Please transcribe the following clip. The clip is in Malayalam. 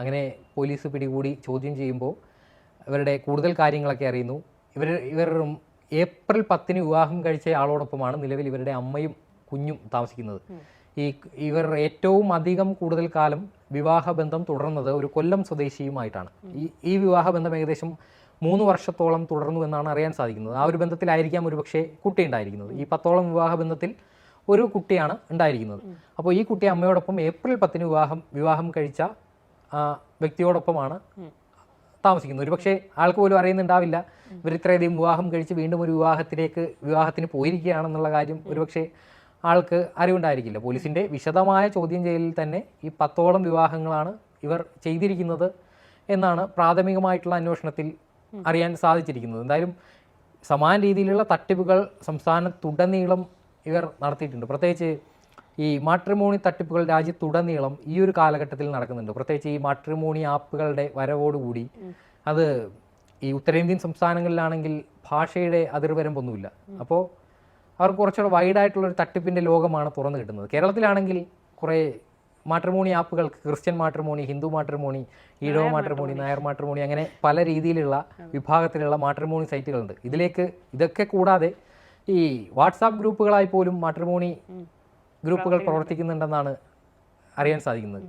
അങ്ങനെ പോലീസ് പിടികൂടി ചോദ്യം ചെയ്യുമ്പോൾ ഇവരുടെ കൂടുതൽ കാര്യങ്ങളൊക്കെ അറിയുന്നു. ഇവർ ഇവർ ഏപ്രിൽ പത്തിന് വിവാഹം കഴിച്ച ആളോടൊപ്പമാണ് നിലവിൽ ഇവരുടെ അമ്മയും കുഞ്ഞും താമസിക്കുന്നത്. ഈ ഇവർ ഏറ്റവും അധികം കൂടുതൽ കാലം വിവാഹബന്ധം തുടർന്നത് ഒരു കൊല്ലം സ്വദേശിയുമായിട്ടാണ്. ഈ ഈ വിവാഹബന്ധം ഏകദേശം മൂന്ന് വർഷത്തോളം തുടർന്നു എന്നാണ് അറിയാൻ സാധിക്കുന്നത്. ആ ഒരു ബന്ധത്തിലായിരിക്കാം ഒരുപക്ഷെ കുട്ടി ഉണ്ടായിരിക്കുന്നത്. ഈ പത്തോളം വിവാഹ ബന്ധത്തിൽ ഒരു കുട്ടിയാണ് ഉണ്ടായിരിക്കുന്നത്. അപ്പോൾ ഈ കുട്ടി അമ്മയോടൊപ്പം ഏപ്രിൽ പത്തിന് വിവാഹം വിവാഹം കഴിച്ച വ്യക്തിയോടൊപ്പമാണ് താമസിക്കുന്നത്. ഒരുപക്ഷെ ആൾക്ക് പോലും അറിയുന്നുണ്ടാവില്ല. ഇവർ ഇത്രയധികം വിവാഹം കഴിച്ച് വീണ്ടും ഒരു വിവാഹത്തിലേക്ക് വിവാഹത്തിന് പോയിരിക്കുകയാണെന്നുള്ള കാര്യം ഒരുപക്ഷെ ആൾക്ക് അറിവുണ്ടായിരിക്കില്ല. പോലീസിന്റെ വിശദമായ ചോദ്യം ചെയ്യലിൽ തന്നെ ഈ പത്തോളം വിവാഹങ്ങളാണ് ഇവർ ചെയ്തിരിക്കുന്നത് എന്നാണ് പ്രാഥമികമായിട്ടുള്ള അന്വേഷണത്തിൽ അറിയാൻ സാധിച്ചിരിക്കുന്നത്. എന്തായാലും സമാന രീതിയിലുള്ള തട്ടിപ്പുകൾ സംസ്ഥാനത്തുടനീളം ഇവർ നടത്തിയിട്ടുണ്ട്. പ്രത്യേകിച്ച് ഈ മാട്രിമോണി തട്ടിപ്പുകൾ രാജ്യത്തുടനീളം ഈ ഒരു കാലഘട്ടത്തിൽ നടക്കുന്നുണ്ട്. പ്രത്യേകിച്ച് ഈ മാട്രിമോണി ആപ്പുകളുടെ വരവോടുകൂടി അത് ഈ ഉത്തരേന്ത്യൻ സംസ്ഥാനങ്ങളിലാണെങ്കിൽ ഭാഷയുടെ അതിർവരമ്പൊന്നുമില്ല. അപ്പോൾ അവർക്ക് കുറച്ചുകൂടെ വൈഡായിട്ടുള്ള ഒരു തട്ടിപ്പിന്റെ ലോകമാണ് തുറന്നു കിട്ടുന്നത്. കേരളത്തിലാണെങ്കിൽ കുറേ matrimony ആപ്പുകൾക്ക് Christian matrimony Hindu matrimony Ezhava matrimony Nair matrimony അങ്ങനെ പല രീതിയിലുള്ള വിഭാഗത്തിലുള്ള മാട്രിമോണി സൈറ്റുകളുണ്ട്. ഇതിലേക്ക് ഇതൊക്കെ കൂടാതെ ഈ വാട്സാപ്പ് ഗ്രൂപ്പുകളായി പോലും മാട്രിമോണി ഗ്രൂപ്പുകൾ പ്രവർത്തിക്കുന്നുണ്ടെന്നാണ് അറിയാൻ സാധിക്കുന്നത്.